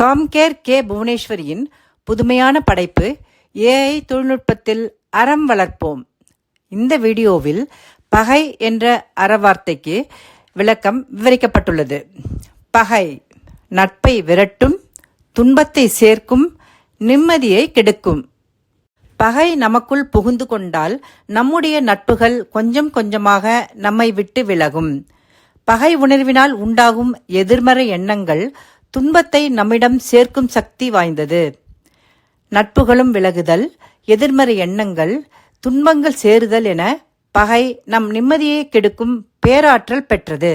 Compcare K புவனேஸ்வரியின் புதுமையான படைப்பு AI தொழில்நுட்பத்தில் அறம் வளர்ப்போம். இந்த வீடியோவில் பகை என்ற அறவார்த்தைக்கு விளக்கம் விவரிக்கப்பட்டுள்ளது. பகை நட்பை விரட்டும் துன்பத்தை சேர்க்கும் நிம்மதியை கெடுக்கும். பகை நமக்குள் புகுந்து கொண்டால் நம்முடைய நட்புகள் கொஞ்சம் கொஞ்சமாக நம்மை விட்டு விலகும். பகை உணர்வினால் உண்டாகும் எதிர்மறை எண்ணங்கள் துன்பத்தை நம்மிடம் சேர்க்கும் சக்தி வாய்ந்தது. நட்புகளும் விலகுதல் எதிர்மறை எண்ணங்கள் துன்பங்கள் சேருதல் என பகை நம் நிம்மதியை கெடுக்கும் பேராற்றல் பெற்றது.